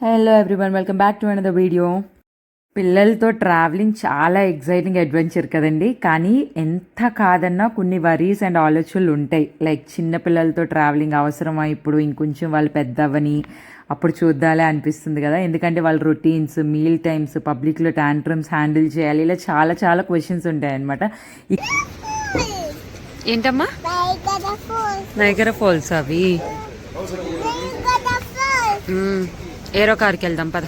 Hello everyone welcome back to another video పిల్లలతో travelling చాలా exciting adventure కదండి. కానీ ఎంత కాదన్నా కొన్ని వరీస్ అండ్ ఆలోచనలు ఉంటాయి. లైక్ చిన్న పిల్లలతో ట్రావెలింగ్ అవసరమా? ఇప్పుడు ఇంకొంచెం వాళ్ళు పెద్ద అవ్వని అప్పుడు చూద్దాలే అనిపిస్తుంది కదా. ఎందుకంటే వాళ్ళ రొటీన్స్ మీల్ టైమ్స్ పబ్లిక్లో టాంట్రమ్స్ హ్యాండిల్ చేయాలి. ఇలా చాలా చాలా క్వశ్చన్స్ ఉంటాయి అనమాట ఏంటమ్మా నైగర ఫాల్స్ అవి? ఏరో కార్కి వెళ్దాం పద.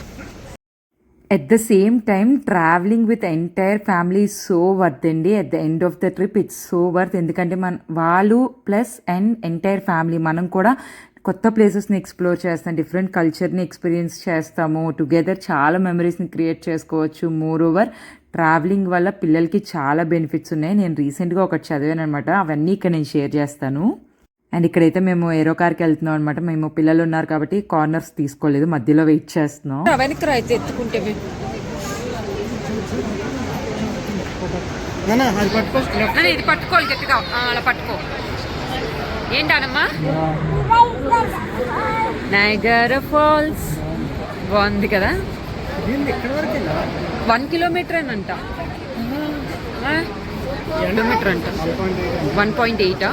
At the same time travelling with entire family so worth అండి. At the end of the trip it's so worth ఎందుకంటే మన వాళ్ళు ప్లస్ అండ్ ఎంటైర్ ఫ్యామిలీ మనం కూడా కొత్త ప్లేసెస్ని ఎక్స్ప్లోర్ చేస్తాం డిఫరెంట్ కల్చర్ని ఎక్స్పీరియన్స్ చేస్తాము. టుగెదర్ చాలా మెమరీస్ని క్రియేట్ చేసుకోవచ్చు. మోర్ ఓవర్ ట్రావెలింగ్ వల్ల పిల్లలకి చాలా బెనిఫిట్స్ ఉన్నాయి. నేను రీసెంట్గా ఒకటి చదివాను అనమాట అవన్నీ ఇక్కడ నేను షేర్ చేస్తాను. అండ్ ఇక్కడైతే మేము ఏరో కార్కి వెళ్తున్నాం అనమాట మేము పిల్లలు ఉన్నారు కాబట్టి కార్నర్స్ తీసుకోలేదు మధ్యలో వెయిట్ చేస్తున్నాం. వెనక్కి అయితే ఎత్తుకుంటే. ఇది పట్టుకోవాలి గట్టిగా ఆ, అలా పట్టుకో. ఏంటానమ్మా నైగర్ ఫాల్స్ బాగుంది కదా? వన్ కిలోమీటర్ అని అంట కిలోమీటర్ అంట వన్ పాయింట్ ఎయిటా?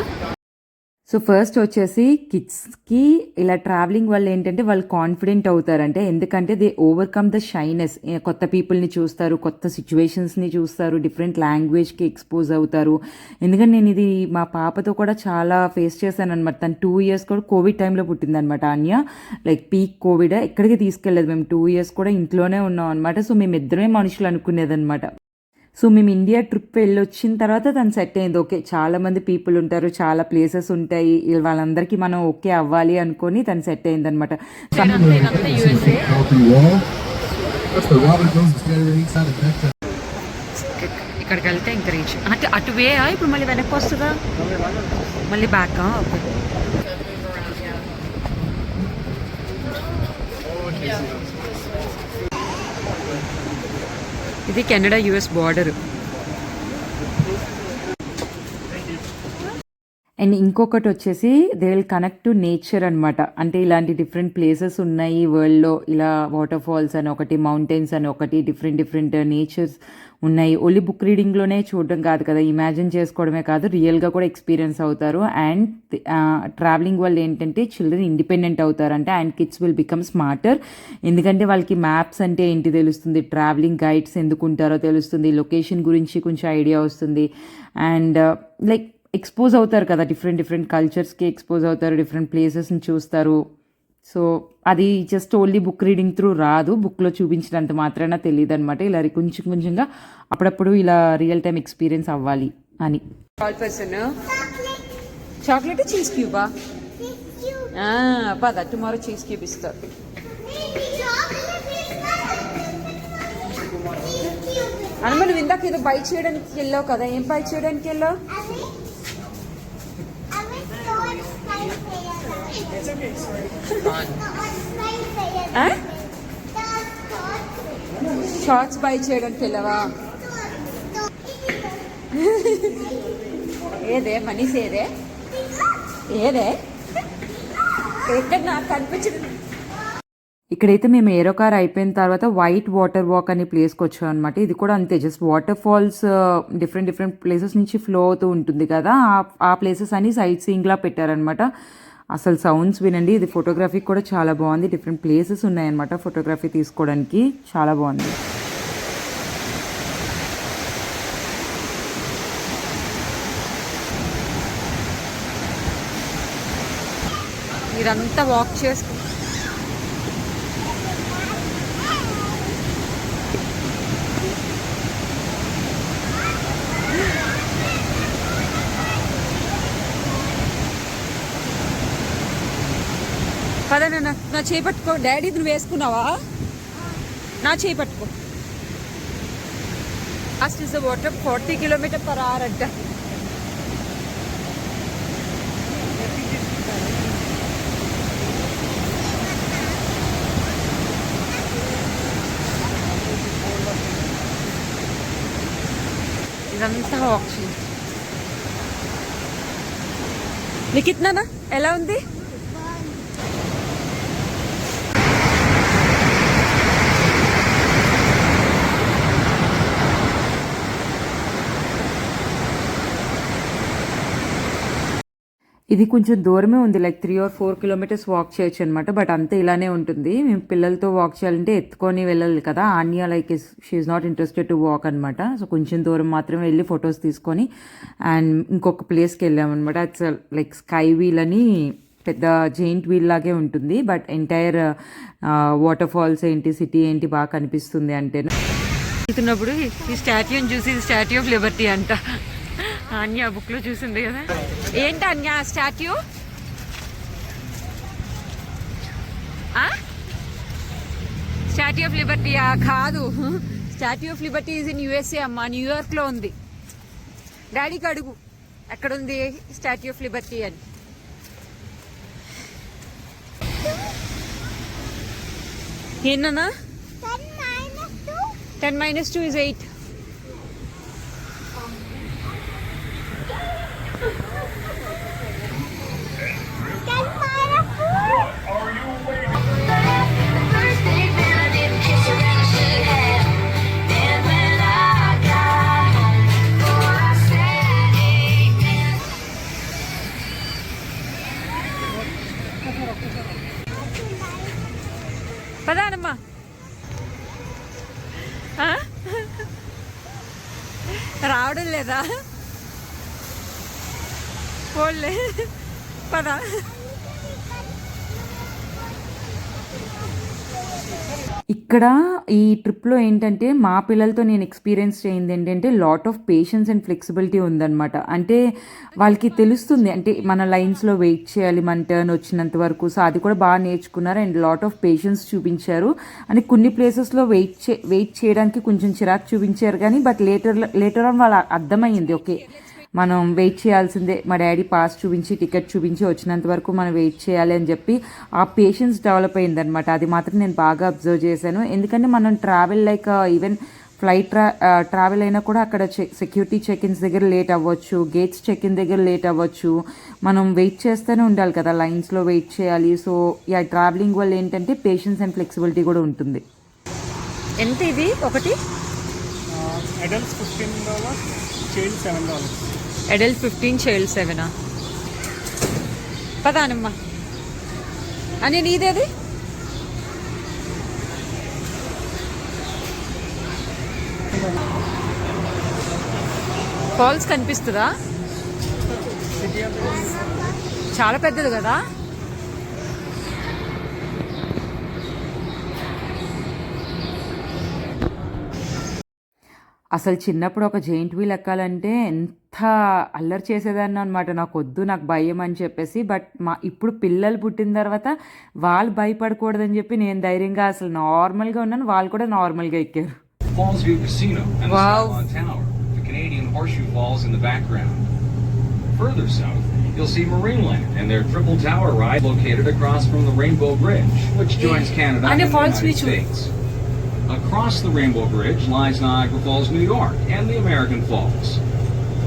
సో ఫస్ట్ వచ్చేసి కిడ్స్కి ఇలా ట్రావెలింగ్ వల్ల ఏంటంటే వాళ్ళు కాన్ఫిడెంట్ అవుతారంటే ఎందుకంటే దే ఓవర్కమ్ ద షైనెస్ కొత్త పీపుల్ని చూస్తారు కొత్త సిచ్యువేషన్స్ని చూస్తారు డిఫరెంట్ లాంగ్వేజ్కి ఎక్స్పోజ్ అవుతారు. ఎందుకంటే నేను ఇది మా పాపతో కూడా చాలా ఫేస్ చేశాను అనమాట తను టూ ఇయర్స్ కూడా కోవిడ్ టైంలో పుట్టిందనమాట అన్య. లైక్ పీక్ కోవిడ్ ఎక్కడికి తీసుకెళ్ళలేదు. మేము టూ ఇయర్స్ కూడా ఇంట్లోనే ఉన్నాం అనమాట సో మేము ఇద్దరమే మనుషులు అనుకునేదన్నమాట. సో మేము ఇండియా ట్రిప్ వెళ్ళొచ్చిన తర్వాత తను సెట్ అయింది. ఓకే చాలా మంది పీపుల్ ఉంటారు చాలా ప్లేసెస్ ఉంటాయి. వాళ్ళందరికీ మనం ఓకే అవ్వాలి అనుకొని తను సెట్ అయింది అనమాట. ఇక్కడికి వెళ్తే ఇంకా రీచ్ అటు అటు వే ఇప్పుడు మళ్ళీ వెనక్కి వస్తుందా? మళ్ళీ బ్యాక్ ఓకే ఇది కెనడా యుఎస్ బార్డర్. అండ్ ఇంకొకటి వచ్చేసి they will connect to nature అనమాట అంటే ఇలాంటి డిఫరెంట్ ప్లేసెస్ ఉన్నాయి వరల్డ్లో ఇలా వాటర్ ఫాల్స్ అని ఒకటి మౌంటైన్స్ అని ఒకటి డిఫరెంట్ డిఫరెంట్ నేచర్స్ ఉన్నాయి. ఓన్లీ బుక్ రీడింగ్లోనే చూడడం కాదు కదా. ఇమాజిన్ చేసుకోవడమే కాదు రియల్గా కూడా ఎక్స్పీరియన్స్ అవుతారు. అండ్ ట్రావెలింగ్ వల్ల ఏంటంటే children independent అవుతారంటే and kids will become smarter ఎందుకంటే వాళ్ళకి మ్యాప్స్ అంటే ఏంటి తెలుస్తుంది? ట్రావెలింగ్ గైడ్స్ ఎందుకు ఉంటారో తెలుస్తుంది. లొకేషన్ గురించి కొంచెం ఐడియా వస్తుంది. అండ్ లైక్ uh, ఎక్స్పోజ్ అవుతారు కదా డిఫరెంట్ డిఫరెంట్ కల్చర్స్కి ఎక్స్పోజ్ అవుతారు డిఫరెంట్ ప్లేసెస్ని చూస్తారు. సో అది just only book reading through రాదు. బుక్లో చూపించినంత మాత్రాన తెలియదు అనమాట ఇలా కొంచెం కొంచెంగా అప్పుడప్పుడు ఇలా రియల్ టైం ఎక్స్పీరియన్స్ అవ్వాలి అని. చాక్లెట్ చీజ్ క్యూబా పద టుమారో చీజ్ క్యూబ్ ఇస్తారు అనుమ నువ్వు ఇందాక ఏదో బై చేయడానికి వెళ్ళావు కదా. ఏం బై చేయడానికి వెళ్ళావు? షార్ట్స్ బై చేయడానికి తెలవా? ఏదే మనీస్ ఏదే? ఏదే? ఎక్కడ నాకు కనిపించదు ఇక్కడైతే మేము ఏరో కార్ అయిపోయిన తర్వాత వైట్ వాటర్ వాక్ అనే ప్లేస్కి వచ్చాం అనమాట ఇది కూడా అంతే just water falls different different places నుంచి ఫ్లో అవుతూ ఉంటుంది కదా. ఆ- ఆ ప్లేసెస్ అని సైట్ సీయింగ్లా పెట్టారనమాట అసలు సౌండ్స్ వినండి. ఇది ఫోటోగ్రఫీ కూడా చాలా బాగుంది. డిఫరెంట్ ప్లేసెస్ ఉన్నాయన్నమాట ఫోటోగ్రఫీ తీసుకోవడానికి. చాలా బాగుంది. మీరంతా వాక్ చేసుకు పద నాన్న నా చేయి పట్టుకో. డాడీ నువ్వు వేసుకున్నావా? నా చేయి పట్టుకో. Is the water forty kilometre per hour అంట. ఇదంతా ఆప్షన్ లిఖిత్నా ఎలా ఉంది? ఇది కొంచెం దూరమే ఉంది. Like three or four kilometres walk చేయొచ్చు అనమాట బట్ అంతా ఇలానే ఉంటుంది. మేము పిల్లలతో వాక్ చేయాలంటే ఎత్తుకొని వెళ్ళాలి కదా. Anya like is she not interested to walk అనమాట సో కొంచెం దూరం మాత్రమే వెళ్ళి ఫొటోస్ తీసుకొని అండ్ ఇంకొక ప్లేస్కి వెళ్ళామన్నమాట ఇట్స్ లైక్ స్కై వీల్ అని పెద్ద జెయింట్ వీల్ లాగే ఉంటుంది. బట్ ఎంటైర్ వాటర్ ఫాల్స్ ఏంటి సిటీ ఏంటి బాగా కనిపిస్తుంది అంటే వెళ్తున్నప్పుడు ఈ స్టాట్యూని చూసి స్టాట్యూ ఆఫ్ లిబర్టీ అంట. అన్య బుక్లో చూసింది కదా. ఏంటి అన్య స్టాట్యూ? స్టాట్యూ ఆఫ్ లిబర్టీయా కాదు. Statue of liberty is in USA అమ్మా. న్యూయార్క్లో ఉంది. డాడీకి అడుగు. ఎక్కడ ఉంది స్టాట్యూ ఆఫ్ లిబర్టీ అని ఏంటన్నా ten minus two is eight పదానమ్మా. రావడం లేదా? పోలే పదా. ఇక్కడ ఈ ట్రిప్లో ఏంటంటే మా పిల్లలతో నేను ఎక్స్పీరియన్స్ చేయింది ఏంటంటే lot of patience and flexibility ఉందన్నమాట. అంటే వాళ్ళకి తెలుస్తుంది అంటే మన లైన్స్లో వెయిట్ చేయాలి మన టర్న్ వచ్చినంత వరకు. సో అది కూడా బాగా నేర్చుకున్నారు అండ్ లాట్ ఆఫ్ పేషెన్స్ చూపించారు. అని కొన్ని ప్లేసెస్లో వెయిట్ చే వెయిట్ చేయడానికి కొంచెం చిరాకు చూపించారు కానీ బట్ లేటర్ లేటర్ ఆన్ వాళ్ళ అర్థమైంది ఓకే. మనం వెయిట్ చేయాల్సిందే. మా డాడీ పాస్ చూపించి టికెట్ చూపించి వచ్చినంత వరకు మనం వెయిట్ చేయాలి అని చెప్పి ఆ పేషెన్స్ డెవలప్ అయిందనమాట అది మాత్రం నేను బాగా అబ్జర్వ్ చేశాను. ఎందుకంటే మనం ట్రావెల్ లైక్ ఈవెన్ ఫ్లైట్ ట్రా ట్రావెల్ అయినా కూడా అక్కడ చెక్ సెక్యూరిటీ చెక్ ఇన్స్ దగ్గర లేట్ అవ్వచ్చు గేట్స్ చెక్ ఇన్ దగ్గర లేట్ అవ్వచ్చు. మనం వెయిట్ చేస్తూనే ఉండాలి కదా లైన్స్లో వెయిట్ చేయాలి. సో యా ట్రావెలింగ్ వల్ల ఏంటంటే పేషెన్స్ అండ్ ఫ్లెక్సిబిలిటీ కూడా ఉంటుంది. ఎంత ఇది? ఒకటి? Adults fifteen dollars child seven dollars adult fifteen child సెవెనా పదానమ్మా. అని నీదేది ఫాల్స్ కనిపిస్తుందా? చాలా పెద్దది కదా? అసలు చిన్నప్పుడు ఒక జైంట్ వీల్ ఎక్కాలంటే ఎంత అల్లరి చేసేదాన్ని అనమాట నాకు వద్దు నాకు భయం అని చెప్పేసి బట్ మా ఇప్పుడు పిల్లలు పుట్టిన తర్వాత వాళ్ళు భయపడకూడదని చెప్పి నేను ధైర్యంగా అసలు నార్మల్గా ఉన్నాను. వాళ్ళు కూడా నార్మల్గా ఎక్కారు. You'll see Across the Rainbow Bridge lies Niagara Falls, New York, and the American Falls.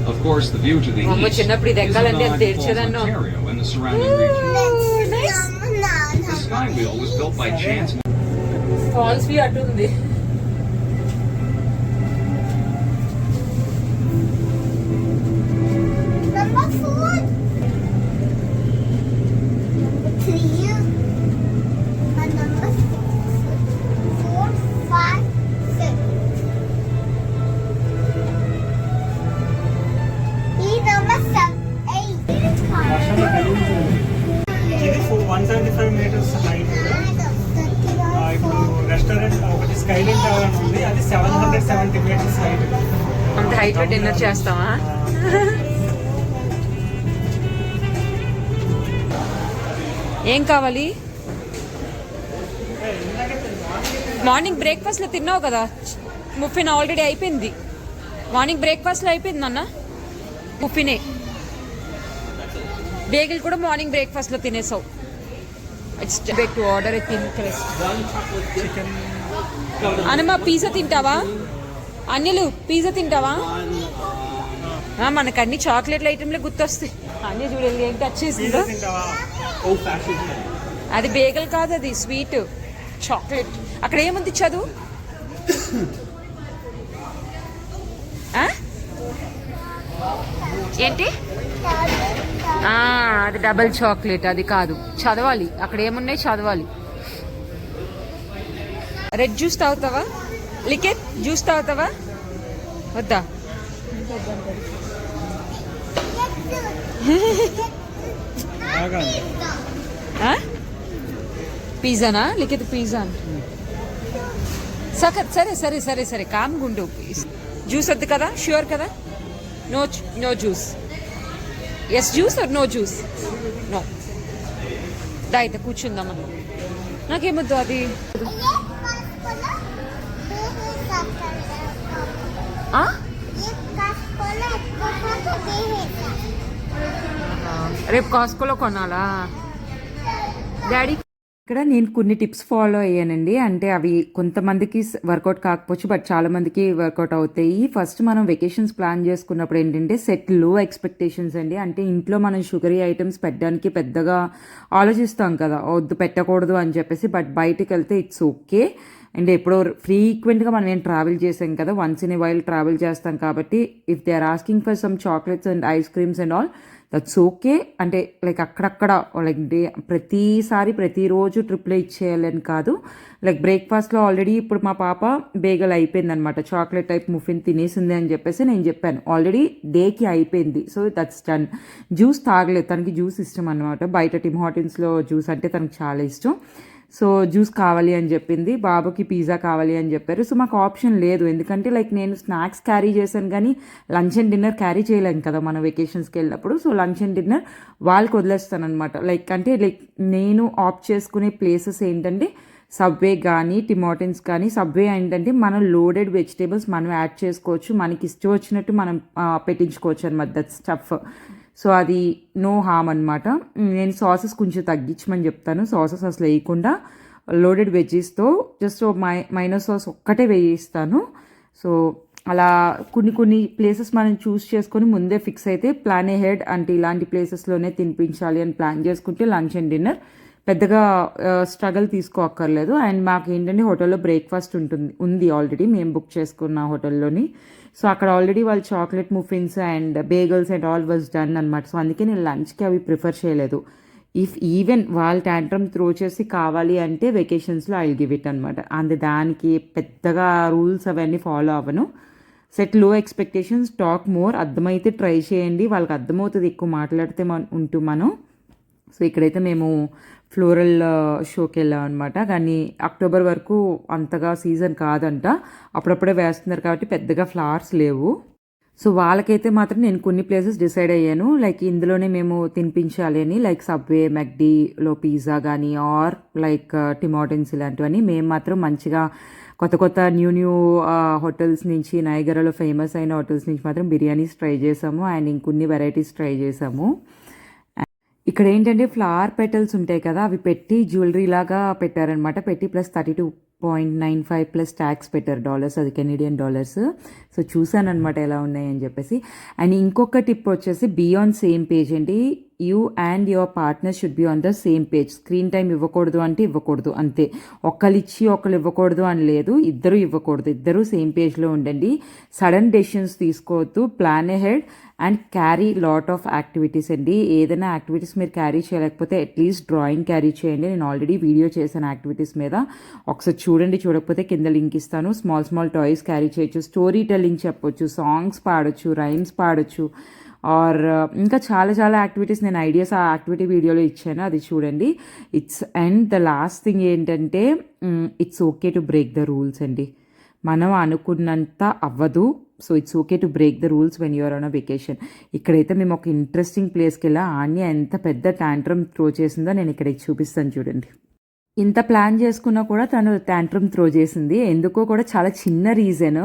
Of course, the view to the east is Niagara Falls, Ontario, and the surrounding region. The Skywheel was built by chance. Falls we are to the skyline tower అని ఉంది. అది seven hundred seventy metres height అంత హైట్లో dinner చేస్తావా? ఏం కావాలి? Morning బ్రేక్ఫాస్ట్లో తిన్నావు కదా? ముఫిన్ ఆల్రెడీ అయిపోయింది. మార్నింగ్ బ్రేక్ఫాస్ట్లో అయిపోయింది అన్న ముఫినే బేగిల్ కూడా మార్నింగ్ బ్రేక్ఫాస్ట్లో తినేసావు. ఇట్స్ బెక్ టు ఆర్డర్ తిన్ అనమ్మా పిజ్జా తింటావా? అన్నిలు పిజ్జా తింటావా? మనకు అన్ని చాక్లెట్ల ఐటెంలే గుర్తొస్తాయి. అన్ని చూడాలి ఏంటి వచ్చేసిందో తింటావా? అది బేగల్ కాదు అది స్వీట్ చాక్లెట్ అక్కడ ఏముంది చదువు? ఏంటి? అది డబల్ చాక్లెట్ అది కాదు. చదవాలి. అక్కడ ఏమున్నాయి? చదవాలి. రెడ్ జ్యూస్ తాగుతావా? లికెట్ జ్యూస్ తాగుతావా? వద్దా? పిజ్జానా లిఖిత్ పిజ్జా సరే సరే సరే సరే సరే కామ్గుండు జ్యూస్ వద్దు కదా? ష్యూర్ కదా? No no juice yes juice or no juice no దా అయితే కూర్చుందామా? నాకేమొద్దు అది? రేపు కాస్కోలో కొనాలా? డాడీ? ఇక్కడ నేను కొన్ని టిప్స్ ఫాలో అయ్యానండి. అంటే అవి కొంతమందికి వర్కౌట్ కాకపోవచ్చు బట్ చాలా మందికి వర్కౌట్ అవుతాయి. ఫస్ట్ మనం వెకేషన్స్ ప్లాన్ చేసుకున్నప్పుడు ఏంటంటే సెట్లో ఎక్స్పెక్టేషన్స్ అండి. అంటే ఇంట్లో మనం షుగరీ ఐటమ్స్ పెట్టడానికి పెద్దగా ఆలోచిస్తాం కదా. వద్దు పెట్టకూడదు అని చెప్పేసి బట్ బయటికి వెళ్తే ఇట్స్ ఓకే. అండ్ ఎప్పుడో ఫ్రీక్వెంట్గా మనం ఏం ట్రావెల్ చేసాం కదా once in a while travel చేస్తాం కాబట్టి if they are asking for some chocolates and ice creams and all that's okay అంటే లైక్ అక్కడక్కడ లైక్ డే ప్రతిసారి ప్రతిరోజు ట్రిప్లో ఇచ్చేయాలని కాదు. లైక్ బ్రేక్ఫాస్ట్లో ఆల్రెడీ ఇప్పుడు మా పాప బేగల్ అయిపోయింది అనమాట చాక్లెట్ టైప్ ముఫిన్ తినేసింది అని చెప్పేసి నేను చెప్పాను. ఆల్రెడీ డేకి అయిపోయింది. సో దట్స్ డన్ జ్యూస్ తాగలేదు. తనకి జ్యూస్ ఇష్టం అనమాట బయట టిమ్ హాటిన్స్లో జ్యూస్ అంటే తనకు చాలా ఇష్టం. సో జ్యూస్ కావాలి అని చెప్పింది బాబుకి పిజ్జా కావాలి అని చెప్పారు. సో మాకు ఆప్షన్ లేదు. ఎందుకంటే లైక్ నేను స్నాక్స్ క్యారీ చేశాను కానీ లంచ్ అండ్ డిన్నర్ క్యారీ చేయలేను కదా మనం వెకేషన్స్కి వెళ్ళినప్పుడు. సో లంచ్ అండ్ డిన్నర్ వాళ్ళకి వదిలేస్తాను అనమాట లైక్ అంటే లైక్ నేను ఆప్ట్ చేసుకునే ప్లేసెస్ ఏంటంటే సబ్వే కానీ టిమోటిన్స్ కానీ సబ్వే ఏంటంటే మనం లోడెడ్ వెజిటేబుల్స్ మనం యాడ్ చేసుకోవచ్చు. మనకి ఇష్టం వచ్చినట్టు మనం పెట్టించుకోవచ్చు అనమాట దట్ స్టఫ్ సో అది నో హామ్ అనమాట నేను సాసెస్ కొంచెం తగ్గించమని చెప్తాను. సాసెస్ అసలు వేయకుండా లోడెడ్ వెజ్జీస్తో జస్ట్ మై మైనస్ సాస్ ఒక్కటే వేయిస్తాను. సో అలా కొన్ని కొన్ని ప్లేసెస్ మనం చూస్ చేసుకొని ముందే ఫిక్స్ అయితే ప్లాన్ హెడ్ అంటే ఇలాంటి ప్లేసెస్లోనే తినిపించాలి అని ప్లాన్ చేసుకుంటే లంచ్ అండ్ డిన్నర్ పెద్దగా స్ట్రగల్ తీసుకోక్కర్లేదు. అండ్ మాకు ఏంటంటే హోటల్లో బ్రేక్ఫాస్ట్ ఉంటుంది ఉంది ఆల్రెడీ మేము బుక్ చేసుకున్న హోటల్లోని సో అక్కడ ఆల్రెడీ వాళ్ళు chocolate muffins and bagels and all was done అనమాట సో అందుకే నేను లంచ్కి అవి ప్రిఫర్ చేయలేదు. ఇఫ్ ఈవెన్ వాళ్ళ ట్యాంట్రమ్ త్రో చేసి కావాలి అంటే వెకేషన్స్లో ఐ గివ్ ఇట్ అనమాట అందు దానికి పెద్దగా రూల్స్ అవన్నీ ఫాలో అవ్వను. సెట్లో ఎక్స్పెక్టేషన్స్ టాక్ మోర్ అర్థమైతే ట్రై చేయండి. వాళ్ళకి అర్థమవుతుంది ఎక్కువ మాట్లాడితే మన ఉంటూ మనం. సో ఇక్కడైతే మేము ఫ్లోరల్ షోకి వెళ్ళాం అనమాట కానీ అక్టోబర్ వరకు అంతగా సీజన్ కాదంట. అప్పుడప్పుడే వేస్తున్నారు కాబట్టి పెద్దగా ఫ్లవర్స్ లేవు. సో వాళ్ళకైతే మాత్రం నేను కొన్ని ప్లేసెస్ డిసైడ్ అయ్యాను. లైక్ ఇందులోనే మేము తినిపించాలి అని లైక్ సబ్వే మెక్డీలో పిజ్జా కానీ ఆర్ లైక్ టిమోటిన్స్ ఇలాంటివన్నీ మేము మాత్రం మంచిగా కొత్త కొత్త న్యూ న్యూ హోటల్స్ నుంచి నయగరలో ఫేమస్ అయిన హోటల్స్ నుంచి మాత్రం బిర్యానీస్ ట్రై చేసాము. అండ్ ఇంకొన్ని వెరైటీస్ ట్రై చేసాము. ఇక్కడ ఏంటంటే ఫ్లవర్ పెటల్స్ ఉంటాయి కదా అవి పెట్టి జ్యువెలరీ లాగా పెట్టారనమాట. పెట్టి plus thirty two point nine five plus tax పెట్టారు డాలర్స్ అది కెనేడియన్ డాలర్స్ సో చూసాను అనమాట ఎలా ఉన్నాయని చెప్పేసి. అండ్ ఇంకొక టిప్ వచ్చేసి బియాండ్ సేమ్ పేజ్ అండి. You and your partner should be on the same page screen time ఇవ్వకూడదు అంటే ఇవ్వకూడదు అంతే. ఒకళ్ళు ఇచ్చి ఒకళ్ళు ఇవ్వకూడదు అని లేదు ఇద్దరు ఇవ్వకూడదు. ఇద్దరు సేమ్ పేజ్లో ఉండండి. సడన్ డెసిషన్స్ తీసుకోవద్దు plan head and carry lot of activities అండి. ఏదైనా యాక్టివిటీస్ మీరు క్యారీ చేయలేకపోతే అట్లీస్ట్ డ్రాయింగ్ క్యారీ చేయండి. నేను ఆల్రెడీ వీడియో చేశాను యాక్టివిటీస్ మీద. ఒకసారి చూడండి చూడకపోతే కింద లింక్ ఇస్తాను. స్మాల్ స్మాల్ టాయ్స్ క్యారీ చేయొచ్చు. స్టోరీ టెల్లింగ్ చెప్పొచ్చు. సాంగ్స్ పాడొచ్చు రైమ్స్ పాడొచ్చు. ఆర్ uh, ఇంకా చాలా చాలా యాక్టివిటీస్ నేను ఐడియాస్ ఆ యాక్టివిటీ వీడియోలో ఇచ్చాను. అది చూడండి. It's and the last thing ఏంటంటే it's okay to break the rules అండి. మనం అనుకున్నంత అవ్వదు. So it's okay to break the rules when you're on a vacation. ఇక్కడైతే మేము ఒక ఇంట్రెస్టింగ్ ప్లేస్కి వెళ్ళా ఆన్య ఎంత పెద్ద ట్యాంట్రమ్ త్రో చేసిందో నేను ఇక్కడ చూపిస్తాను చూడండి. ఇంత ప్లాన్ చేసుకున్నా కూడా తను ట్యాంట్రమ్ త్రో చేసింది. ఎందుకో కూడా చాలా చిన్న రీజన్.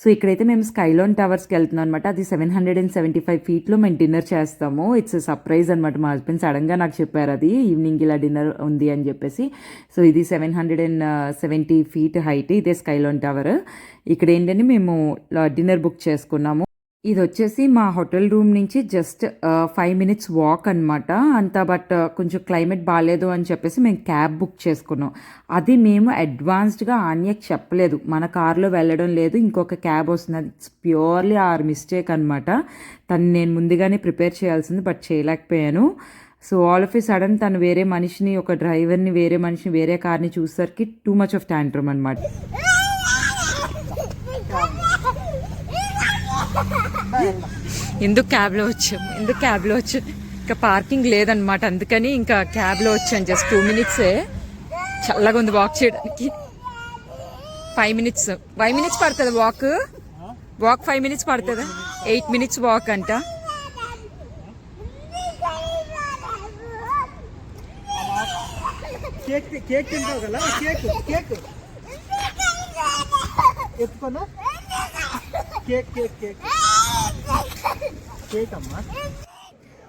సో ఇక్కడైతే మేము స్కైలోన్ టవర్స్కి వెళ్తున్నాం అనమాట అది seven hundred and seventy five ఫీట్లో మేము డిన్నర్ చేస్తాము. ఇట్స్ సర్ప్రైజ్ అనమాట మా హస్బెండ్ సడన్గా నాకు చెప్పారు అది. ఈవినింగ్ ఇలా డిన్నర్ ఉంది అని చెప్పేసి. సో ఇది seven hundred and seventy feet height ఇదే స్కైలోన్ టవర్ ఇక్కడ ఏంటంటే మేము uh, డిన్నర్ బుక్ చేసుకున్నాము. ఇది వచ్చేసి మా హోటల్ రూమ్ నుంచి జస్ట్ ఫైవ్ మినిట్స్ వాక్ అనమాట అంత బట్ కొంచెం క్లైమేట్ బాగాలేదు అని చెప్పేసి మేము క్యాబ్ బుక్ చేసుకున్నాం. అది మేము అడ్వాన్స్డ్గా ఆన్యకి చెప్పలేదు. మన కార్లో వెళ్ళడం లేదు ఇంకొక క్యాబ్ వస్తుంది. అది ఇట్స్ ప్యూర్లీ ఆర్ మిస్టేక్ అనమాట తను నేను ముందుగానే ప్రిపేర్ చేయాల్సింది బట్ చేయలేకపోయాను. So all of a sudden తను వేరే మనిషిని ఒక డ్రైవర్ని వేరే మనిషిని వేరే కార్ని చూసేసరికి టూ మచ్ ఆఫ్ ట్యాంట్రమ్ అనమాట ఎందుకు క్యాబ్లో వచ్చాము ఎందుకు క్యాబ్లో వచ్చాం? ఇంకా పార్కింగ్ లేదనమాట అందుకని ఇంకా క్యాబ్లో వచ్చాను జస్ట్ టూ మినిట్సే చల్లగా ఉంది వాక్ చేయడానికి. ఫైవ్ మినిట్స్ ఫైవ్ మినిట్స్ పడుతుంది వాక్ వాక్ ఫైవ్ మినిట్స్ పడుతుందా? ఎయిట్ మినిట్స్ వాక్ అంట. కేక్ కేక్ తింటావు కదా? కేక్ కేక్ ఎత్తుకోను కేక్ కేక్ కేక్. కేక్ అమ్మా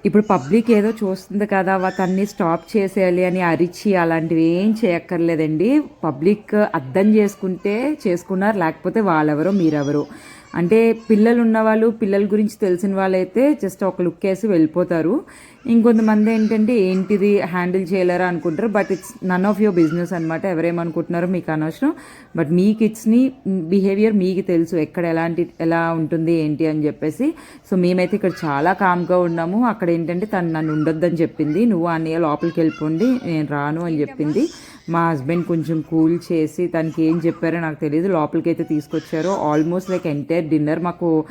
ఇప్పుడు పబ్లిక్ ఏదో చూస్తుంది కదా వాటన్ని స్టాప్ చేసేయాలి అని అరిచి అలాంటివి ఏం చేయక్కర్లేదండి. పబ్లిక్ అర్థం చేసుకుంటే చేసుకున్నారు లేకపోతే వాళ్ళెవరో మీరెవరో. అంటే పిల్లలు ఉన్నవాళ్ళు పిల్లల గురించి తెలిసిన వాళ్ళైతే జస్ట్ ఒక లుక్ వేసి వెళ్ళిపోతారు. ఇంకొంతమంది ఏంటంటే ఏంటిది? హ్యాండిల్ చేయలేరా? అనుకుంటారు. But it's none of your business అనమాట ఎవరేమనుకుంటున్నారో మీకు అనవసరం. బట్ మీ కిడ్స్ని బిహేవియర్ మీకు తెలుసు. ఎక్కడ ఎలాంటి ఎలా ఉంటుంది ఏంటి అని చెప్పేసి. సో మేమైతే ఇక్కడ చాలా కామ్గా ఉన్నాము. అక్కడ ఏంటంటే తను నన్ను ఉండొద్దని చెప్పింది. నువ్వు అన్నయ్య లోపలికి వెళ్ళిపోండి. నేను రాను అని చెప్పింది. మా హస్బెండ్ కొంచెం కూల్ చేసి తనకి ఏం చెప్పారో నాకు తెలియదు లోపలికి అయితే తీసుకొచ్చారు. ఆల్మోస్ట్ లైక్ ఎంటైర్ డిన్నర్ మాకు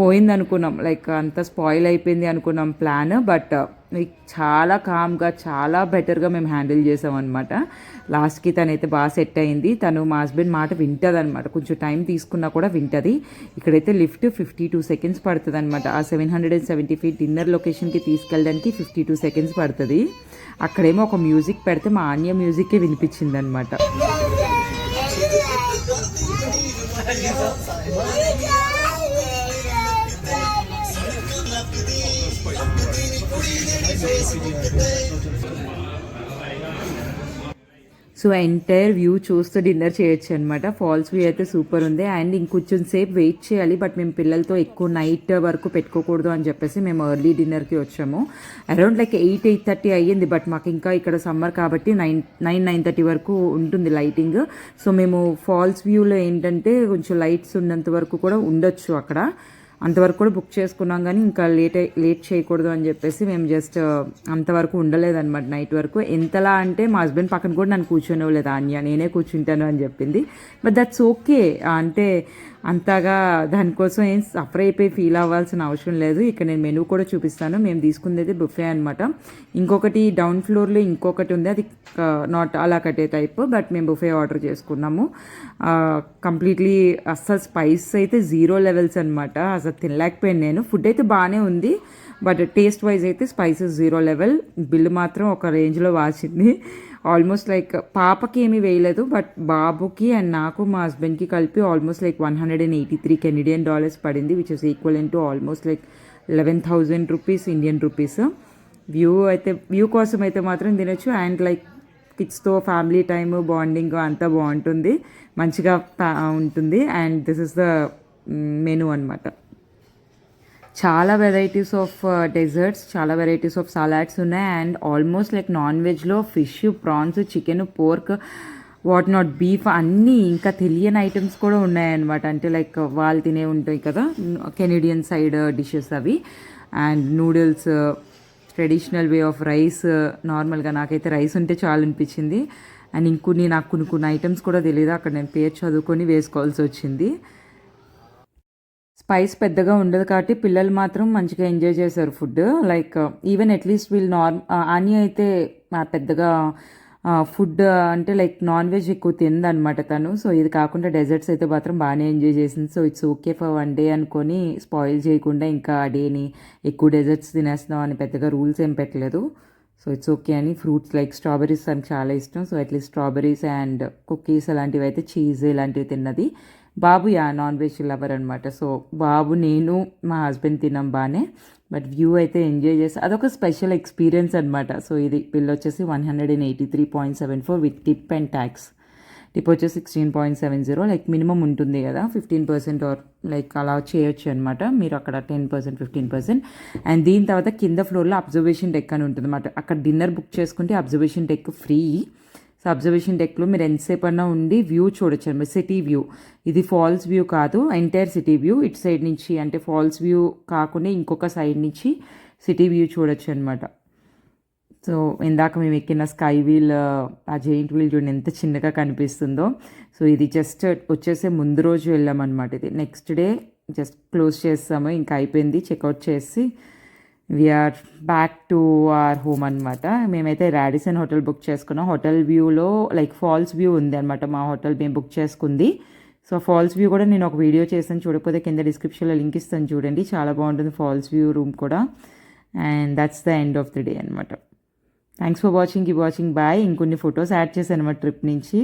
పోయింది అనుకున్నాం లైక్ అంత స్పాయిల్ అయిపోయింది అనుకున్నాం ప్లాన్ బట్ చాలా కామ్గా చాలా బెటర్గా మేము హ్యాండిల్ చేసాం అనమాట లాస్ట్కి తనైతే బాగా సెట్ అయింది. తను మా హస్బెండ్ మాట వింటుంది అనమాట కొంచెం టైం తీసుకున్నా కూడా వింటుంది. ఇక్కడైతే లిఫ్ట్ ఫిఫ్టీ టూ సెకండ్స్ పడుతుంది అనమాట ఆ seven hundred and seventy feet dinner లొకేషన్కి తీసుకెళ్ళడానికి ఫిఫ్టీ టూ సెకండ్స్ పడుతుంది. అక్కడేమో ఒక మ్యూజిక్ పెడితే మా ఆన్య మ్యూజిక్కే వినిపించింది అనమాట సో ఎంటైర్ వ్యూ చూస్తూ డిన్నర్ చేయొచ్చు అనమాట ఫాల్స్ వ్యూ అయితే సూపర్ ఉంది. అండ్ ఇంకొంచెం సేపు వెయిట్ చేయాలి. బట్ మేము పిల్లలతో ఎక్కువ నైట్ వరకు పెట్టుకోకూడదు అని చెప్పేసి మేము ఎర్లీ డిన్నర్కి వచ్చాము. Around like eight eight thirty అయ్యింది. బట్ మాకు ఇంకా ఇక్కడ సమ్మర్ కాబట్టి నైన్ నైన్ నైన్ థర్టీ వరకు ఉంటుంది లైటింగ్ సో మేము ఫాల్స్ వ్యూలో ఏంటంటే కొంచెం లైట్స్ ఉన్నంత వరకు కూడా ఉండొచ్చు అక్కడ. అంతవరకు కూడా బుక్ చేసుకున్నాం కానీ ఇంకా లేట్ లేట్ చేయకూడదు అని చెప్పేసి మేము జస్ట్ uh, అంతవరకు ఉండలేదన్నమాట నైట్ వరకు. ఎంతలా అంటే మా హస్బెండ్ పక్కన కూడా నన్ను కూర్చోనివ్వలేదు ఆన్య నేనే కూర్చుంటాను అని చెప్పింది. బట్ దట్స్ ఓకే అంటే అంతగా దానికోసం ఏం సఫర్ అయిపోయి ఫీల్ అవ్వాల్సిన అవసరం లేదు. ఇక్కడ నేను మెనూ కూడా చూపిస్తాను. మేము తీసుకునేది బుఫే అనమాట ఇంకొకటి డౌన్ ఫ్లోర్లో ఇంకొకటి ఉంది. అది నాట్ అలా కట్టే టైప్ బట్ మేము బుఫే ఆర్డర్ చేసుకున్నాము. కంప్లీట్లీ అస్సలు స్పైస్ అయితే జీరో లెవెల్స్ అనమాట అసలు తినలేకపోయాను నేను. ఫుడ్ అయితే బాగానే ఉంది బట్ టేస్ట్ వైజ్ అయితే స్పైసెస్ జీరో లెవెల్ బిల్లు మాత్రం ఒక రేంజ్లో వాచింది ఆల్మోస్ట్ లైక్ పాపకి ఏమీ వేయలేదు బట్ బాబుకి అండ్ నాకు మా హస్బెండ్కి కలిపి almost like one hundred and eighty three Canadian dollars పడింది which is equal to almost like eleven thousand rupees Indian rupees view అయితే వ్యూ కోసం అయితే మాత్రం తినొచ్చు అండ్ లైక్ కిడ్స్తో ఫ్యామిలీ టైము బాండింగ్ అంతా బాగుంటుంది మంచిగా ఉంటుంది and this is the menu అనమాట చాలా వెరైటీస్ ఆఫ్ డెజర్ట్స్ చాలా వెరైటీస్ ఆఫ్ సలాడ్స్ ఉన్నాయి. అండ్ ఆల్మోస్ట్ లైక్ నాన్ వెజ్లో fish prawns chicken pork what not beef అన్నీ ఇంకా తెలియని ఐటమ్స్ కూడా ఉన్నాయన్నమాట అంటే లైక్ వాళ్ళు తినే ఉంటాయి కదా కెనేడియన్ సైడ్ డిషెస్ అవి. And noodles traditional way of rice నార్మల్గా నాకైతే రైస్ ఉంటే చాలా అనిపించింది. అండ్ ఇంకొన్ని నాకు కొన్ని కొన్ని ఐటమ్స్ కూడా తెలియదు అక్కడ నేను పేరు చదువుకొని వేసుకోవాల్సి వచ్చింది. స్పైస్ పెద్దగా ఉండదు కాబట్టి పిల్లలు మాత్రం మంచిగా ఎంజాయ్ చేశారు food. Like even at least వీళ్ళు నార్మల్ అని అయితే పెద్దగా ఫుడ్ అంటే లైక్ నాన్ వెజ్ ఎక్కువ తిందనమాట తను. సో ఇది కాకుండా డెజర్ట్స్ అయితే మాత్రం బాగానే ఎంజాయ్ చేసింది. So it's okay for one day అనుకొని స్పాయిల్ చేయకుండా ఇంకా ఆ డేని ఎక్కువ డెజర్ట్స్ తినేస్తున్నాం అని పెద్దగా రూల్స్ ఏం పెట్టలేదు. సో ఇట్స్ ఓకే అని ఫ్రూట్స్ లైక్ స్ట్రాబెరీస్ తనకు చాలా ఇష్టం. So at least strawberries and cookies అలాంటివి అయితే చీజ్ ఇలాంటివి తిన్నది. బాబు యా నాన్ వెజ్ లవర్ అనమాట సో బాబు నేను మా హస్బెండ్ తినం బాగానే బట్ వ్యూ అయితే ఎంజాయ్ చేసి అదొక స్పెషల్ ఎక్స్పీరియన్స్ అనమాట సో ఇది బిల్ వచ్చేసి one hundred and eighty three point seven four with tip and tax. Tip వచ్చేసి sixteen point seven zero. Like minimum ఉంటుంది కదా ఫిఫ్టీన్ పర్సెంట్ ఆర్ లైక్ అలా చేయొచ్చు అనమాట మీరు అక్కడ ten percent fifteen percent. And దీని తర్వాత కింద ఫ్లోర్లో అబ్జర్వేషన్ డెక్ అని ఉంటుంది అనమాట అక్కడ డిన్నర్ బుక్ చేసుకుంటే observation deck free. So observation డెక్లో మీరు ఎంతసేపు అన్నా ఉండి వ్యూ చూడొచ్చు అనమాట. City view. ఇది ఫాల్స్ వ్యూ కాదు ఎంటైర్ సిటీ వ్యూ. ఇటు సైడ్ నుంచి అంటే ఫాల్స్ వ్యూ కాకుండా ఇంకొక సైడ్ నుంచి సిటీ వ్యూ చూడొచ్చు అనమాట. సో ఇందాక మేము ఎక్కిన స్కై వీల్ ఆ జెయింట్ వీల్ చూడండి ఎంత చిన్నగా కనిపిస్తుందో. సో ఇది జస్ట్ వచ్చేసే ముందు రోజు వెళ్ళామన్నమాట. ఇది నెక్స్ట్ డే జస్ట్ క్లోజ్ చేస్తాము ఇంకా అయిపోయింది చెక్అవుట్ చేసి we are back to our home అనమాట మేమైతే రాడిసన్ హోటల్ బుక్ చేసుకున్నాం. హోటల్ వ్యూలో లైక్ ఫాల్స్ వ్యూ ఉంది అనమాట మా హోటల్ మేము బుక్ చేసుకుంది. సో ఫాల్స్ వ్యూ కూడా నేను ఒక వీడియో చేస్తాను చూడకపోతే కింద డిస్క్రిప్షన్లో లింక్ ఇస్తాను చూడండి. చాలా బాగుంటుంది ఫాల్స్ వ్యూ రూమ్ కూడా. And that's the end of the day అనమాట థ్యాంక్స్ ఫర్ వాచింగ్ ఈ వాచింగ్ బాయ్ ఇంకొన్ని ఫొటోస్ యాడ్ చేశాను అనమాట ట్రిప్ నుంచి.